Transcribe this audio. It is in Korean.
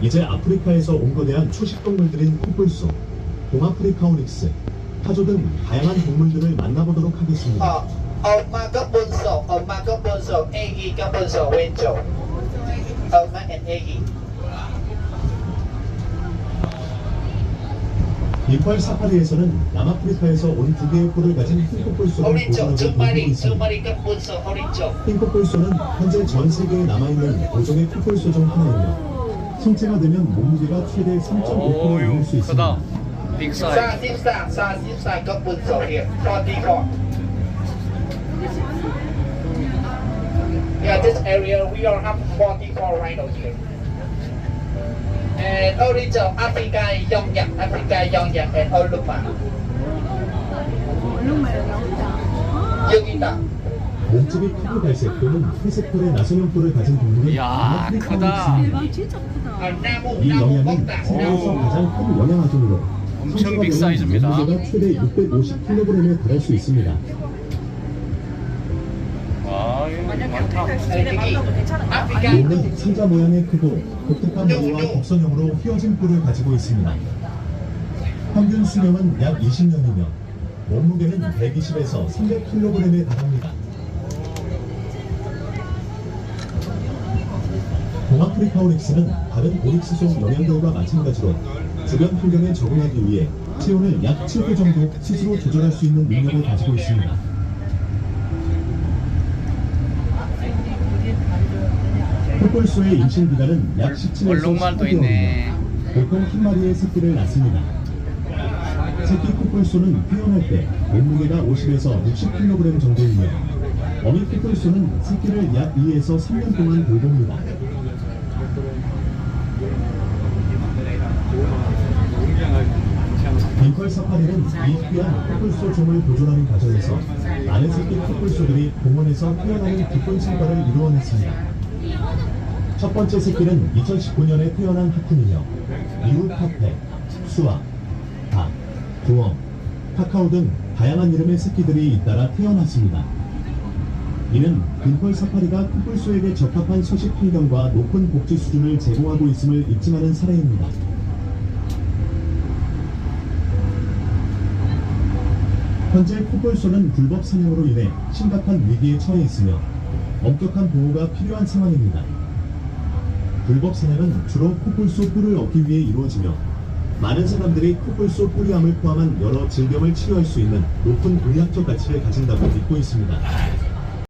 이제 아프리카에서 옮겨대한 초식동물들인 코뿔소, 동아프리카 오닉스, 파조 등 다양한 동물들을 만나보도록 하겠습니다. 어, 엄마 갑본소, 엄마 갑본소, 애기 갑본소, 왼쪽. 엄마 앤 애기. 이팔 사파리에서는 남아프리카에서 온 두 개의 뿔을 가진 핑크뿔소를 보존하고 있습니다. 핑크뿔소는 현재 전 세계에 남아있는 고종의 핑크뿔소 중 하나입니다. 통째가 되면 몸무게가 최대 3.5kg 넘을 수 있습니다. Big Yeah, this area we are up 44 right here. And origin of Africa Yongyang, Africa Yongyang and Olumba. Olumba là đâu? Yogita. 몸집이 크고 갈색 또는 회색 털의 나선형뿔을 가진 동물은 이야, 크다. 대박 진짜 크다. 아, 이 영양은. 세계에서. 가장 큰 영양아종으로 엄청 성체가 빅 되면 사이즈입니다. 몸무게가 최대 650kg에 달할 수 있습니다. 와 이거 많다 몸은 상자 모양의 크고 독특한 머리와 곡선형으로 휘어진 뿔을 가지고 있습니다. 평균 수명은 약 20년이며 몸무게는 120에서 300kg에 달합니다. 동 아프리카 오릭스는 다른 오릭스 속 영양들과 마찬가지로 주변 환경에 적응하기 위해 체온을 약 7도 정도 스스로 조절할 수 있는 능력을 가지고 있습니다. 코뿔소의 임신 기간은 약 17에서 얼룩말도 있네. 18개월이며 보통 한 마리의 새끼를 낳습니다. 새끼 코뿔소는 태어날 때 몸무게가 50에서 60kg 정도이며 어미 코뿔소는 새끼를 약 2에서 3년 동안 돌봅니다. 빈컬 사파리는 이 귀한 코뿔소 종을 보존하는 과정에서 많은 새끼 코뿔소들이 공원에서 태어나는 기쁜 성과를 이루어냈습니다. 첫 번째 새끼는 2019년에 태어난 하쿤이며 이후 카페, 수아, 닭, 부엉, 카카오 등 다양한 이름의 새끼들이 잇따라 태어났습니다. 이는 빈펄 사파리가 코뿔소에게 적합한 서식 환경과 높은 복지 수준을 제공하고 있음을 입증하는 사례입니다. 현재 코뿔소는 불법 사냥으로 인해 심각한 위기에 처해 있으며 엄격한 보호가 필요한 상황입니다. 불법 사냥은 주로 코뿔소 뿔을 얻기 위해 이루어지며 많은 사람들이 코뿔소 뿌리암을 포함한 여러 질병을 치료할 수 있는 높은 의학적 가치를 가진다고 믿고 있습니다.